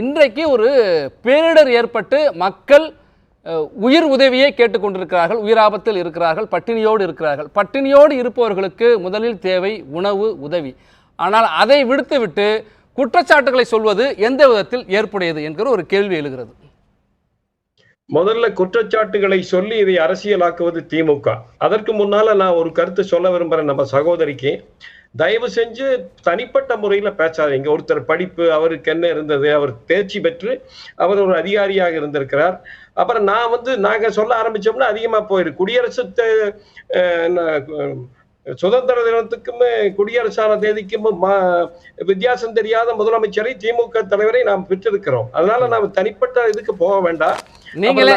இன்றைக்கு ஒரு பேரிடர் ஏற்பட்டு மக்கள் உயிர் உதவியை கேட்டுக்கொண்டிருக்கிறார்கள். உயிராபத்தில் இருக்கிறார்கள் பட்டினியோடு இருக்கிறார்கள். பட்டினியோடு இருப்பவர்களுக்கு முதலில் தேவை உணவு உதவி. ஆனால் அதை விடுத்துவிட்டு குற்றச்சாட்டுகளை சொல்வது எந்த விதத்தில் ஏற்புடையது என்கிற ஒரு கேள்வி எழுகிறது. முதல்ல குற்றச்சாட்டுகளை சொல்லி இதை அரசியலாக்குவது திமுக. அதற்கு முன்னால நான் ஒரு கருத்து சொல்ல விரும்புறேன் நம்ம சகோதரிக்கு. தயவு செஞ்சு தனிப்பட்ட முறையில பேசாதீங்க. ஒருத்தர் படிப்பு அவருக்கு என்ன இருந்தது அவர் தேர்ச்சி பெற்று அவர் ஒரு அதிகாரியாக இருந்திருக்கிறார். அப்புறம் நான் வந்து நாங்க சொல்ல ஆரம்பிச்சோம்னா அதிகமா போயிரு. குடியரசு சுதந்திர தினத்துக்கும் குடியரசான தேதிக்கும் மா- வித்தியாசம் தெரியாத முதலமைச்சரை திமுக தலைவரை நாம் பெற்றிருக்கிறோம். அதனால நாம் தனிப்பட்ட இதுக்கு போக வேண்டாம். நீங்களே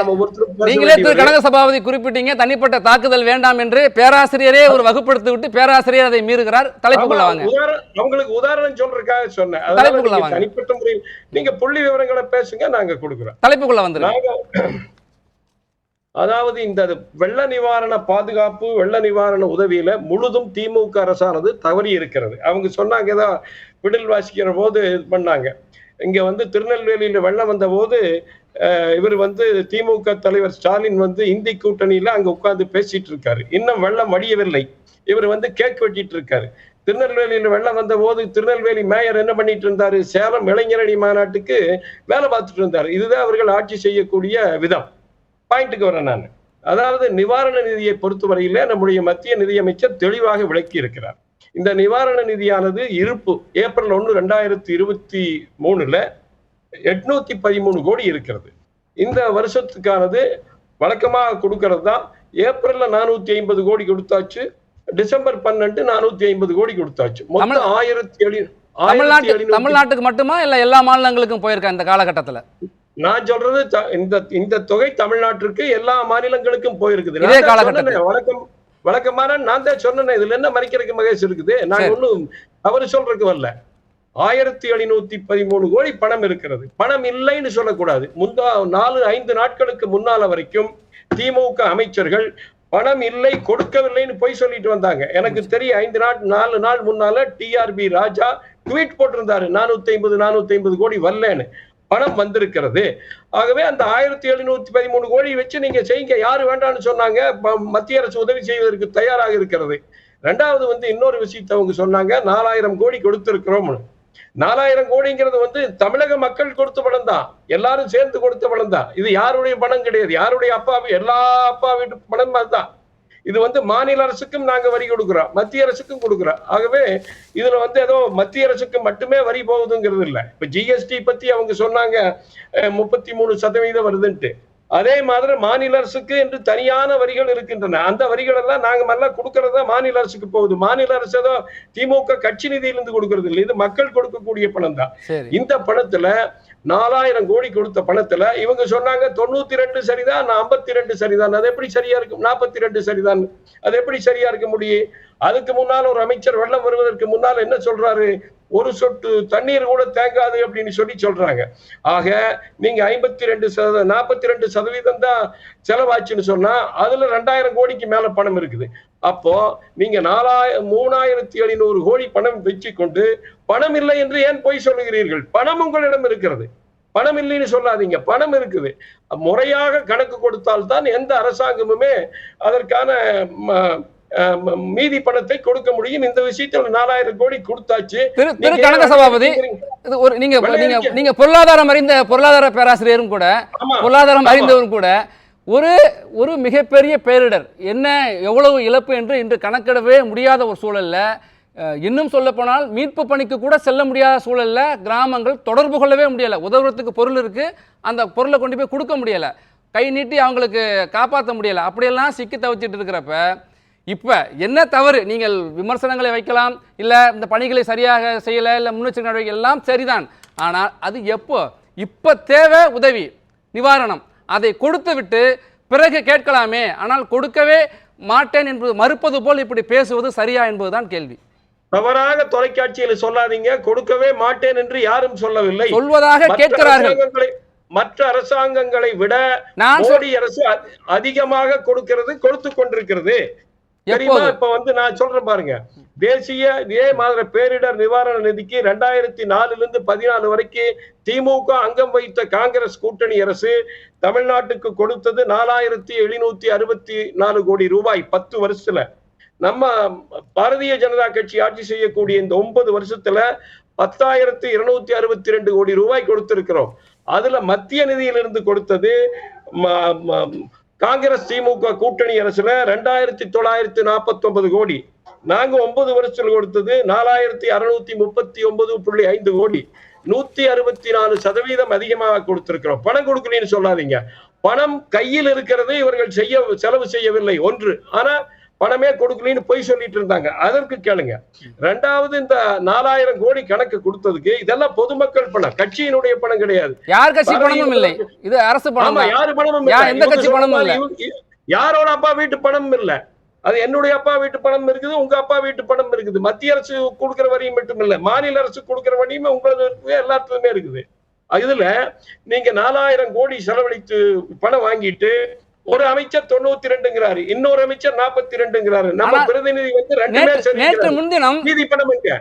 நீங்களே திரு. கனக சபாபதி குறிப்பிட்டீங்க. தனிப்பட்ட தாக்குதல் வேண்டாம் என்று பேராசிரியரே ஒரு வகுப்படுத்தி விட்டு பேராசிரியர் அதை மீறுகிறார். தலைப்புக்குள்ள வாங்க. உதாரணம் அவங்களுக்கு உதாரணம் சொல்றதுக்காக சொன்னேன். தலைப்புக்குள்ள வாங்க. தனிப்பட்ட முறையில் நீங்க புள்ளி விவரங்களை பேசுங்க நாங்க கொடுக்குறோம். தலைப்புக்குள்ள வந்துருங்க. அதாவது இந்த வெள்ள நிவாரண பாதுகாப்பு வெள்ள நிவாரண உதவியில முழுதும் திமுக அரசானது தவறி இருக்கிறது. அவங்க சொன்னாங்க ஏதோ விடில் வாசிக்கிற போது இது பண்ணாங்க. இங்க வந்து திருநெல்வேலியில வெள்ளம் வந்த போது இவர் வந்து திமுக தலைவர் ஸ்டாலின் வந்து இந்தி கூட்டணியில அங்க உட்கார்ந்து பேசிட்டு இருக்காரு. இன்னும் வெள்ளம் வடியவில்லை. இவர் வந்து கேக் வெட்டிட்டு இருக்காரு. திருநெல்வேலியில வெள்ளம் வந்த போது திருநெல்வேலி மேயர் என்ன பண்ணிட்டு இருந்தாரு? சேலம் இளைஞரணி மாநாட்டுக்கு வேலை பார்த்துட்டு இருந்தாரு. இதுதான் அவர்கள் ஆட்சி செய்யக்கூடிய விதம். பாயிண்ட்டுக்கு வரேன் நான். அதாவது நிவாரண நிதியை பொறுத்தவரையில நம்முடைய மத்திய நிதியமைச்சர் தெளிவாக விளக்கி இருக்கிறார் இந்த நிவாரண நிதியானது இருப்பு. ஏப்ரல் ஒன்று ரெண்டாயிரத்தி இருபத்தி மூணுல எட்நூத்தி பதிமூணு கோடி இருக்கிறது. இந்த வருஷத்துக்கானது வழக்கமாக கொடுக்கறது தான் ஏப்ரல்ல நானூத்தி ஐம்பது கோடி கொடுத்தாச்சு. டிசம்பர் பன்னெண்டு நானூத்தி ஐம்பது கோடி கொடுத்தாச்சு. மொத்தம் ஆயிரத்தி எழு தமிழ்நாட்டு தமிழ்நாட்டுக்கு மட்டுமா இல்ல எல்லா மாநிலங்களுக்கும் போயிருக்கா இந்த காலகட்டத்துல? நான் சொல்றது இந்த இந்த தொகை தமிழ்நாட்டிற்கு எல்லா மாநிலங்களுக்கும் போயிருக்குது. வழக்கம் வழக்கமான நான் தான் சொன்னேன் இதுல என்ன மறைக்கிறதுக்கு மகேஷ் இருக்குது? நான். ஒண்ணும் அவரு சொல்றதுக்கு வரல. ஆயிரத்தி எழுநூத்தி பதிமூணு கோடி பணம் இருக்கிறது. பணம் இல்லைன்னு சொல்லக்கூடாது. முந்தா நாலு ஐந்து நாட்களுக்கு முன்னால வரைக்கும் திமுக அமைச்சர்கள் பணம் இல்லை கொடுக்கவில்லைன்னு பொய் சொல்லிட்டு வந்தாங்க. எனக்கு தெரியும் ஐந்து நாள் நாலு நாள் முன்னால டிஆர்பி ராஜா ட்வீட் போட்டிருந்தாரு. நானூத்தி ஐம்பது நானூத்தி ஐம்பது கோடி வரலன்னு. பணம் வந்திருக்கிறது. ஆகவே அந்த ஆயிரத்தி எழுநூத்தி பதிமூணு கோடி வச்சு நீங்க செய்யுங்க. யாரு வேண்டாம்னு சொன்னாங்க மத்திய அரசு உதவி செய்வதற்கு தயாராக இருக்கிறது. ரெண்டாவது வந்து இன்னொரு விஷயத்தை அவங்க சொன்னாங்க நாலாயிரம் கோடி கொடுத்திருக்கிறோம்னு நாலாயிரம் கோடிங்கிறது வந்து தமிழக மக்கள் கொடுத்த பணம் தான். எல்லாரும் சேர்ந்து கொடுத்த பணம் தான். இது யாருடைய பணம் கிடையாது. யாருடைய அப்பா எல்லா அப்பா வீட்டு பணம் தான் இது வந்து மாநில அரசுக்கும் நாங்க வரி கொடுக்குறோம் மத்திய அரசுக்கும் கொடுக்குறோம் ஆகவே இதுல வந்து ஏதோ மத்திய அரசுக்கு மட்டுமே வரி போகுதுங்கிறது இல்லை. இப்ப ஜிஎஸ்டி பத்தி அவங்க சொன்னாங்க முப்பத்தி மூணு சதவீதம் வருதுன்ட்டு. அதே மாதிரி மாநில அரசுக்கு என்று தனியான வரிகள் இருக்கின்றன. அந்த வரிகள் எல்லாம் நாங்க எல்லாம் கொடுக்கறதா மாநில அரசுக்கு போகுது. மாநில அரசு ஏதோ திமுக கட்சி நிதியிலிருந்து கொடுக்கறது இல்லை. இது மக்கள் கொடுக்கக்கூடிய பணம் தான் இந்த பணத்துல நாலாயிரம் கோடி கொடுத்த பணத்துல இவங்க சொன்னாங்க தொண்ணூத்தி ரெண்டு சரிதான் ஐம்பத்தி ரெண்டு சரிதான். அது எப்படி சரியா இருக்கும்? நாற்பத்தி ரெண்டு சரிதான். அது எப்படி சரியா இருக்க முடியும்? அதுக்கு முன்னால் ஒரு அமைச்சர் வெள்ளம் வருவதற்கு முன்னால் என்ன சொல்றாரு? ஒரு சொட்டு தண்ணீர் கூட தேங்காது அப்படின்னு சொல்லி சொல்றாங்க. ஆக நீங்க ஐம்பத்தி ரெண்டு சத நாற்பத்தி ரெண்டு சதவீதம் தான் செலவாச்சுன்னு சொன்னா அதுல ரெண்டாயிரம் கோடிக்கு மேல பணம் இருக்குது. அப்போ நீங்க நாலாயிரம் மூணாயிரத்தி எழுநூறு கோடி பணம் வச்சு கொண்டு பணம் இல்லை என்று ஏன் பொய் சொல்லுகிறீர்கள்? பணம் உங்களிடம் இருக்கிறது. பணம் இல்லைன்னு சொல்லாதீங்க. பணம் இருக்குது. முறையாக கணக்கு கொடுத்தால்தான் எந்த அரசாங்கமுமே அதற்கான ம- மீதி பணத்தை கொடுக்க முடியும். இந்த விஷயத்துல நாலாயிரம் கோடி கொடுத்தாச்சு. திரு கனக சபாபதி ஒரு நீங்க நீங்க பொருளாதாரம் அறிந்த பொருளாதார பேராசிரியரும் கூட. பொருளாதாரம். அறிந்தவரும் கூட ஒரு ஒரு மிகப்பெரிய பேரிடர். என்ன எவ்வளவு இழப்பு என்று இன்று கணக்கிடவே முடியாத ஒரு சூழல்ல இன்னும் சொல்லப்போனால் மீட்பு பணிக்கு கூட செல்ல முடியாத சூழல்ல கிராமங்கள் தொடர்பு கொள்ளவே முடியல. உதவுறதுக்கு பொருள் இருக்கு அந்த பொருளை கொண்டு போய் கொடுக்க முடியல. கை நீட்டி அவங்களுக்கு காப்பாற்ற முடியல. அப்படியெல்லாம் சிக்கி தவிச்சிட்டு இருக்கிறப்ப இப்போ என்ன தவறு? நீங்கள் விமர்சனங்களை வைக்கலாம் இல்லை இந்த பணிகளை சரியாக செய்யலை இல்லை முன்னெச்சரிக்கை நடவடிக்கை எல்லாம் சரிதான். ஆனால் அது எப்போ? இப்போ தேவை உதவி நிவாரணம். அதை கொடுத்து விட்டு பிறகு கேட்கலாமே. ஆனால் கொடுக்கவே மாட்டேன் என்பது மறுப்பது போல் இப்படி பேசுவது சரியா என்பதுதான் கேள்வி. தவறாக தொலைக்காட்சியில சொல்லாதீங்க. கொடுக்கவே மாட்டேன் என்று யாரும் சொல்லவில்லை. சொல்வதாக கேட்கிறார்கள். மற்ற அரசாங்கங்களை விட மோடி அரசு அதிகமாக கொடுக்கிறது கொடுத்து கொண்டிருக்கிறது. தெரியுமா? இப்ப வந்து நான் சொல்றேன் பாருங்க. தேசிய இதே மாதிரி பேரிடர் நிவாரண நிதிக்கு ரெண்டாயிரத்தி நாலுல இருந்து பதினாலு வரைக்கும் திமுக அங்கம் வைத்த காங்கிரஸ் கூட்டணி அரசு தமிழ்நாட்டுக்கு கொடுத்தது நாலாயிரத்தி எழுநூத்தி அறுபத்தி நாலு கோடி ரூபாய் பத்து வருஷத்துல. நம்ம பாரதிய ஜனதா கட்சி ஆட்சி செய்யக்கூடிய இந்த ஒன்பது வருஷத்துல பத்தாயிரத்தி இருநூத்தி அறுபத்தி ரெண்டு கோடி ரூபாய் கொடுத்திருக்கிறோம். அதுல மத்திய நிதியிலிருந்து கொடுத்தது ம- காங்கிரஸ் திமுக கூட்டணி அரசுல ரெண்டாயிரத்தி தொள்ளாயிரத்தி நாற்பத்தி ஒன்பது கோடி. நாங்க ஒன்பது வருஷம் கொடுத்தது நாலாயிரத்தி அறுநூத்தி முப்பத்தி ஒன்பது புள்ளி ஐந்து கோடி. நூத்தி அறுபத்தி நாலு சதவீதம் அதிகமாக கொடுத்திருக்கிறோம். பணம் கொடுக்கலன்னு சொல்லாதீங்க. பணம் கையில் இருக்கிறது இவர்கள் செய்ய செலவு செய்யவில்லை. ஒன்று. ஆனா பணமே கொடுக்கலன்னு பொய் சொல்லிட்டு இருந்தாங்க. அதற்கு கேளுங்க. ரெண்டாவது இந்த நாலாயிரம் கோடி கணக்கு கொடுத்ததுக்கு இதெல்லாம் பொதுமக்கள் பணம். கட்சியினுடைய பணம் கிடையாது. யார் கட்சி பணமும் இல்லை? இது அரசு பணம். யாரு பணமும். எந்த கட்சி பணமும் இல்ல. யாரோட அப்பா வீட்டு பணம் இல்ல? அது என்னுடைய அப்பா வீட்டு பணம் இருக்குது உங்க அப்பா வீட்டு பணம் இருக்குது. மத்திய அரசு கொடுக்கிற வரியும் மட்டும் இல்ல. மாநில அரசு கொடுக்கிற வரியும் உங்களுக்கு இருக்குது எல்லாத்துலயுமே இருக்குது. இதுல நீங்க நாலாயிரம் கோடி செலவழித்து பணம் வாங்கிட்டு ஒரு அமைச்சர் தொண்ணூத்தி ரெண்டுங்கிறாரு இன்னொரு அமைச்சர் நாற்பத்தி ரெண்டுங்கிறாரு நம்ம பிரதிநிதி வந்து ரெண்டுமே நேற்று முன்தினம்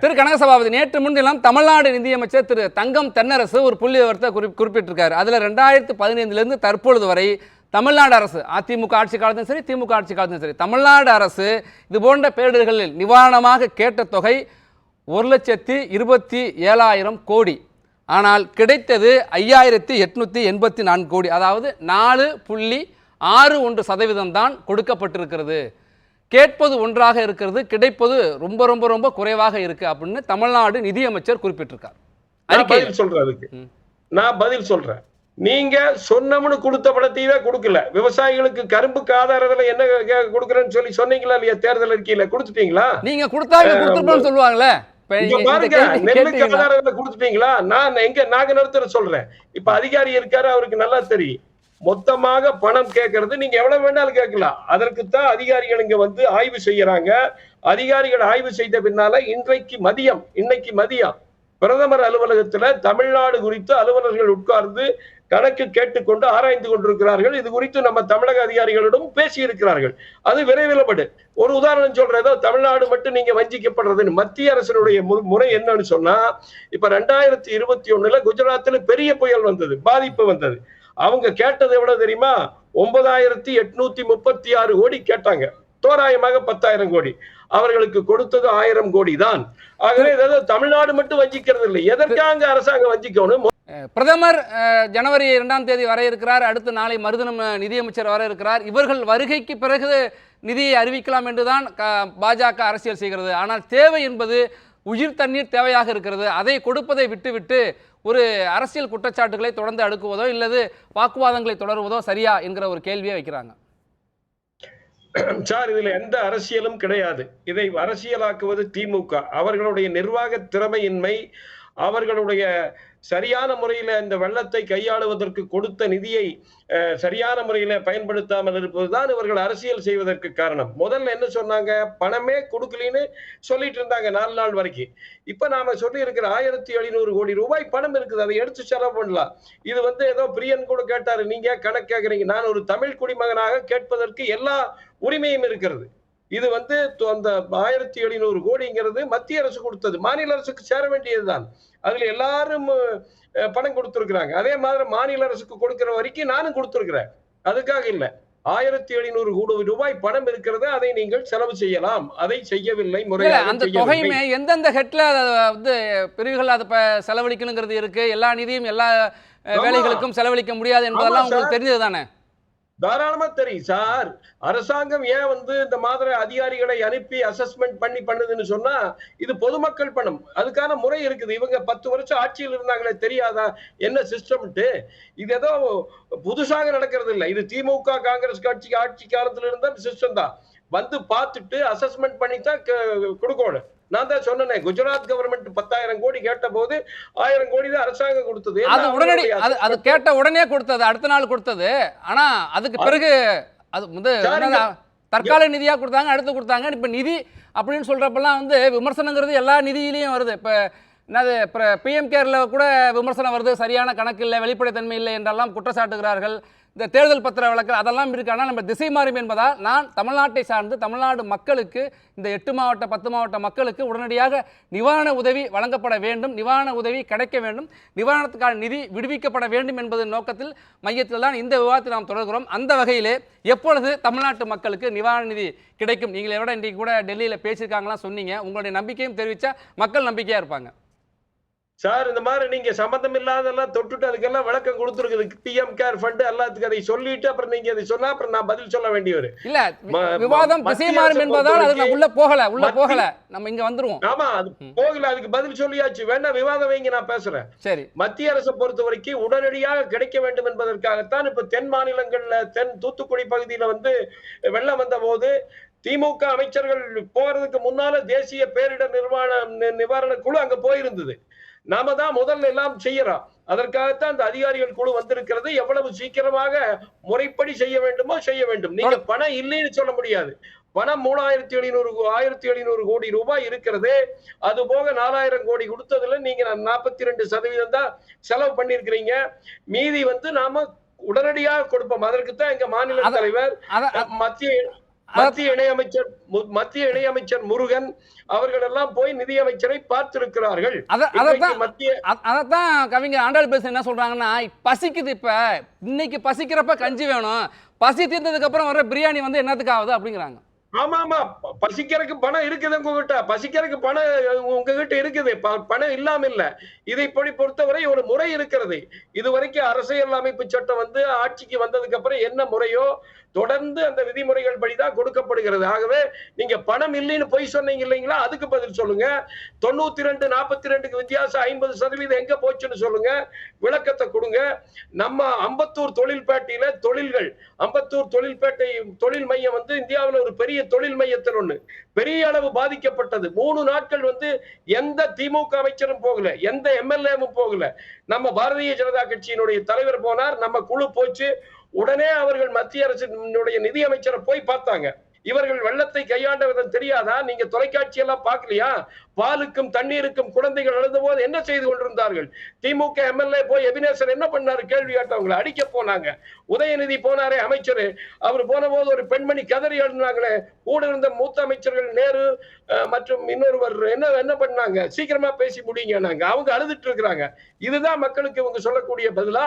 திரு கனக சபாபதி நேற்று முன்தினம் தமிழ்நாடு நிதியமைச்சர் திரு தங்கம் தென்னரசு ஒரு புள்ளி விவரத்தை குறி குறிப்பிட்டிருக்காரு. அதுல ரெண்டாயிரத்து பதினைந்துலேருந்து தற்பொழுது வரை தமிழ்நாடு அரசு அதிமுக ஆட்சி காலத்திலும் சரி திமுக ஆட்சி காலத்திலும் சரி தமிழ்நாடு அரசு இது போன்ற பேரிடர்களில் நிவாரணமாக கேட்ட தொகை ஒரு லட்சத்தி இருபத்தி ஏழாயிரம் கோடி. ஆனால் கிடைத்தது ஐயாயிரத்தி எட்நூத்தி எண்பத்தி நான்கு கோடி. அதாவது நாலு புள்ளி ஆறு ஒன்று சதவீதம் தான் கொடுக்கப்பட்டிருக்கிறது. கேட்பது ஒன்றாக இருக்கிறது கிடைப்பது ரொம்ப ரொம்ப ரொம்ப குறைவாக இருக்கு அப்படின்னு தமிழ்நாடு நிதியமைச்சர் குறிப்பிட்டிருக்கார். பதில் ம். நான் பதில் சொல்றேன். நீங்க சொன்னமுன்னு கொடுத்த படத்தையே கொடுக்கல. விவசாயிகளுக்கு கரும்புக்கு ஆதாரத்துல என்ன கொடுக்கறேன்னு சொல்லி சொன்னீங்களா இல்லையா? தேர்தல் அறிக்கையில கொடுத்துட்டீங்களா? நீங்க கொடுத்தாங்க கொடுத்துருப்போம்னு சொல்லுவாங்களே? பாருங்க நெல்லுக்கு ஆதாரத்துல கொடுத்துட்டீங்களா? நான் எங்க நாங்க நிறுத்தற சொல்றேன். இப்ப அதிகாரி இருக்காரு அவருக்கு நல்லா தெரியும். மொத்தமாக பணம் கேட்கறது நீங்க எவ்வளவு வேணாலும் கேட்கலாம். அதற்குத்தான் அதிகாரிகள் இங்க வந்து ஆய்வு செய்யறாங்க. அதிகாரிகள் ஆய்வு செய்த பின்னால இன்றைக்கு மதியம் இன்னைக்கு மதியம் பிரதமர் அலுவலகத்துல தமிழ்நாடு குறித்து அலுவலர்கள் உட்கார்ந்து கணக்கு கேட்டுக்கொண்டு ஆராய்ந்து கொண்டிருக்கிறார்கள். இது குறித்து நம்ம தமிழக அதிகாரிகளிடம் பேசி இருக்கிறார்கள் அது விரைவில் படு. ஒரு உதாரணம் சொல்றதோ தமிழ்நாடு மட்டும் நீங்க வஞ்சிக்கப்படுறதுன்னு. மத்திய அரசினுடைய மு- முறை என்னன்னு சொன்னா இப்ப ரெண்டாயிரத்தி இருபத்தி ஒண்ணுல குஜராத்தில் பெரிய புயல் வந்தது பாதிப்பு வந்தது. அவங்க கேட்டது எவ்வளவு தெரியுமா? ஒன்பதாயிரத்தி எட்நூத்தி முப்பத்தி ஆறு கோடி கேட்டாங்க. தோராயமாக பத்தாயிரம் கோடி. அவர்களுக்கு கொடுத்தது ஆயிரம் கோடி தான். ஆகவே தமிழ்நாடு மட்டும் வஞ்சிக்கிறது இல்லை. எதற்காக அரசாங்கம் வஞ்சிக்கணும்? பிரதமர் ஜனவரி இரண்டாம் தேதி வர இருக்கிறார். அடுத்து நாளை மறுதினம் நிதியமைச்சர் வர இருக்கிறார். இவர்கள் வருகைக்கு பிறகு நிதியை அறிவிக்கலாம் என்றுதான் பாஜக அரசியல் செய்கிறது. ஆனால் தேவை என்பது உயிர் தண்ணீர் தேவையாக இருக்கிறது. அதை கொடுப்பதை விட்டுவிட்டு ஒரு அரசியல் குற்றச்சாட்டுகளை தொடர்ந்து அடுக்குவதோ இல்லது வாக்குவாதங்களை தொடருவதோ சரியா என்கிற ஒரு கேள்வியை வைக்கிறாங்க. சார் இதுல எந்த அரசியலும் கிடையாது. இதை அரசியலாக்குவது திமுக அவர்களுடைய நிர்வாக திறமையின்மை அவர்களுடைய சரியான முறையில இந்த வெள்ளத்தை கையாளுவதற்கு கொடுத்த நிதியை சரியான முறையில பயன்படுத்தாமல் இருப்பதுதான் இவர்கள் அரசியல் செய்வதற்கு காரணம். முதல்ல என்ன சொன்னாங்க? பணமே கொடுக்கலின்னு சொல்லிட்டு இருந்தாங்க நாலு நாள் வரைக்கும். இப்ப நாம சொல்லி இருக்கிற ஆயிரத்தி எழுநூறு கோடி ரூபாய் பணம் இருக்குது. அதை எடுத்து செலவு பண்ணலாம். இது வந்து ஏதோ பிரியன் கூட கேட்டாரு. நீங்க கணக்கு கேக்குறீங்க? நான் ஒரு தமிழ் குடிமகனாக கேட்பதற்கு எல்லா உரிமையும் இருக்கிறது. இது வந்து அந்த ஆயிரத்தி எழுநூறு கோடிங்கிறது மத்திய அரசு கொடுத்தது. மாநில அரசுக்கு சேர வேண்டியதுதான். அதுல எல்லாரும் பணம் கொடுத்திருக்கிறாங்க. அதே மாதிரி மாநில அரசுக்கு கொடுக்கிற வரைக்கும் நானும் கொடுத்திருக்கிறேன். அதுக்காக இல்ல. ஆயிரத்தி எழுநூறு கோடி ரூபாய் பணம் இருக்கிறது அதை நீங்கள் செலவு செய்யலாம். அதை செய்யவில்லை முறையாக அந்த. தொகையுமே எந்தெந்த ஹெட்ல வந்து பிரிவுகள் அதை செலவழிக்கணுங்கிறது இருக்கு? எல்லா நிதியும் எல்லா. வேலைகளுக்கும் செலவழிக்க முடியாது என்பதெல்லாம் உங்களுக்கு தெரிஞ்சது தானே தாராளமா தெரியும். சார் அரசாங்கம் ஏன் வந்து இந்த மாதிரி அதிகாரிகளை அனுப்பி அசஸ்மெண்ட் பண்ணி பண்ணுதுன்னு சொன்னா இது பொதுமக்கள் பணம். அதுக்கான முறை இருக்குது. இவங்க பத்து வருஷம் ஆட்சியில் இருந்தாங்களே தெரியாதா? என்ன சிஸ்டம்ட்டு இது ஏதோ புதுசாக நடக்கிறது இல்லை இது திமுக காங்கிரஸ் கட்சி ஆட்சி காலத்துல இருந்த சிஸ்டம் தான். வந்து பார்த்துட்டு அசஸ்மெண்ட் பண்ணி தான் கொடுக்கணும். நான் தான் சொன்னேனே குஜராத் கவர்மெண்ட் பத்தாயிரம் கோடி கேட்ட போது ஆயிரம் கோடி தான் அரசாங்கம் கொடுத்தது. அது உடனடி அது அது கேட்ட உடனே கொடுத்தது அடுத்த நாள் கொடுத்தது. ஆனா அதுக்கு பிறகு அது வந்து தற்கால நிதியா கொடுத்தாங்க அடுத்து கொடுத்தாங்க. இப்ப நிதி அப்படின்னு சொல்றப்பெல்லாம் வந்து விமர்சனங்கிறது எல்லா நிதியிலையும் வருது. இப்ப என்னது இப்போ பிஎம் கேர்ல கூட விமர்சனம் வருது. சரியான கணக்கு இல்லை வெளிப்படைத்தன்மை இல்லை என்றெல்லாம் குற்றச்சாட்டுகிறார்கள். இந்த தேர்தல் பத்திர வழக்கு அதெல்லாம் இருக்கானா ஆனால் நம்ம திசை மாறும் என்பதால் நான் தமிழ்நாட்டை சார்ந்து தமிழ்நாடு மக்களுக்கு இந்த எட்டு மாவட்ட பத்து மாவட்ட மக்களுக்கு உடனடியாக நிவாரண உதவி வழங்கப்பட வேண்டும். நிவாரண உதவி கிடைக்க வேண்டும். நிவாரணத்துக்கான நிதி விடுவிக்கப்பட வேண்டும் என்பதன் நோக்கத்தில் மையத்தில் தான் இந்த விவாதத்தை நாம் தொடர்கிறோம். அந்த வகையிலே எப்பொழுது தமிழ்நாட்டு மக்களுக்கு நிவாரண நிதி கிடைக்கும்? நீங்களை விட இன்றைக்கு கூட டெல்லியில் பேசியிருக்காங்களாம் சொன்னீங்க. உங்களுடைய நம்பிக்கையும் தெரிவித்தா மக்கள் நம்பிக்கையாக இருப்பாங்க. சார் இந்த மாதிரி நீங்க சம்பந்தம் இல்லாதெல்லாம் தொட்டுட்டு அதுக்கெல்லாம் விளக்கம் கொடுத்துருக்குது. பிஎம் கேர் ஃபண்ட் எல்லாத்துக்கும் அதை சொல்லிட்டு அப்புறம் நீங்க அதை சொன்னா அப்புறம் நான் பதில் சொல்ல வேண்டியவர். இல்ல விவாதம் ம- திசை மத்திய மாறும் அரசை என்பதால் அது உள்ள போகல உள்ள போகல. நம்ம இங்க வந்துருவோம். ஆமா அது போகல அதுக்கு பதில் சொல்லியாச்சு. வேணா விவாதம் வைங்க நான் பேசுறேன். சரி. மத்திய அரசை பொறுத்த வரைக்கும் உடனடியாக கிடைக்க வேண்டும் என்பதற்காகத்தான் இப்ப தென் மாநிலங்கள்ல தென் தூத்துக்குடி பகுதியில வந்து வெள்ளம் வந்த போது திமுக அமைச்சர்கள் போறதுக்கு முன்னால தேசிய பேரிடர் நிர்வாண நிவாரண குழு அங்க போயிருந்தது. நாம தான் முதல்ல எல்லாம் செய்யறோம். அதற்காகத்தான் அந்த அதிகாரிகள் குழு வந்திருக்கிறது. எவ்வளவு சீக்கிரமாக முறைப்படி செய்ய வேண்டுமோ செய்ய வேண்டும். நீங்க பணம் இல்லைன்னு சொல்ல முடியாது. பணம் மூணாயிரத்தி எழுநூறு ஆயிரத்தி எழுநூறு கோடி ரூபாய் இருக்கிறது. அது போக நாலாயிரம் கோடி கொடுத்ததுல நீங்க நாற்பத்தி ரெண்டு சதவீதம் தான் செலவு பண்ணிருக்கிறீங்க மீதி வந்து நாம உடனடியாக கொடுப்போம். அதற்கு தான் எங்க மாநில தலைவர் மத்திய மத்திய இணையமைச்சர் மத்திய இணையமைச்சர் முருகன் அவர்கள் எல்லாம் போய் நிதியமைச்சரை பார்த்திருக்கிறார்கள். மத்திய அதைத்தான் கவிஞர் ஆண்டாள் பேச என்ன சொல்றாங்கன்னா பசிக்குது இப்ப. இன்னைக்கு பசிக்கிறப்ப கஞ்சி வேணும். பசி தீர்ந்ததுக்கு அப்புறம் வர பிரியாணி வந்து என்னத்துக்கு ஆகுது அப்படிங்கிறாங்க. ஆமா ஆமா ப- பசிக்கிறதுக்கு பணம் இருக்குது உங்ககிட்ட. பசிக்கிறதுக்கு பணம் உங்ககிட்ட இருக்குது. ப- பணம் இல்லாம இல்ல இதை இப்படி பொறுத்தவரை ஒரு முறை இருக்கிறது. இது வரைக்கும் அரசியல் அமைப்பு சட்டம் வந்து ஆட்சிக்கு வந்ததுக்கு அப்புறம் என்ன முறையோ தொடர்ந்து அந்த விதிமுறைகள் படிதான் கொடுக்கப்படுகிறது. ஆகவே நீங்க பணம் இல்லைன்னு பொய் சொன்னீங்க இல்லைங்களா? அதுக்கு பதில் சொல்லுங்க. தொண்ணூத்தி ரெண்டு நாற்பத்தி ரெண்டுக்கு வித்தியாசம் ஐம்பது சதவீதம் எங்க போச்சுன்னு சொல்லுங்க. விளக்கத்தை கொடுங்க. நம்ம அம்பத்தூர் தொழில்பேட்டையில தொழில்கள் அம்பத்தூர் தொழில்பேட்டை தொழில் மையம் வந்து இந்தியாவில் ஒரு பெரிய தொழில் மையத்தில் ஒண்ணு. பெரிய அளவு பாதிக்கப்பட்டது. மூணு நாட்கள் வந்து எந்த திமுக அமைச்சரும் போகல எந்த எம்எல்ஏவும் போகல. நம்ம பாரதிய ஜனதா கட்சியினுடைய தலைவர் போனார் நம்ம குழு போச்சு. உடனே அவர்கள் மத்திய அரசினுடைய நிதி அமைச்சரை போய் பார்த்தாங்க. இவர்கள் வெள்ளத்தை கையாண்ட விதம் தெரியாதா? நீங்க தொலைக்காட்சி எல்லாம் பார்க்கலையா? பாலுக்கும் தண்ணீருக்கும் குழந்தைகள் அழுத போது என்ன செய்து கொண்டிருந்தார்கள்? திமுக எம்எல்ஏ போய் எபினேசன் என்ன பண்ணாரு? கேள்வி கேட்டவங்களை அடிக்க போனாங்க. உதயநிதி போனாரே அமைச்சர். அவர் போன போது ஒரு பெண்மணி கதறி எழுதினாங்களே கூட இருந்த மூத்த அமைச்சர்கள் நேரு அஹ், மற்றும் இன்னொருவர் என்ன என்ன பண்ணாங்க? சீக்கிரமா பேசி முடியுங்க நாங்க. அவங்க அழுதுட்டு இருக்கிறாங்க. இதுதான் மக்களுக்கு இவங்க சொல்லக்கூடிய பதிலா?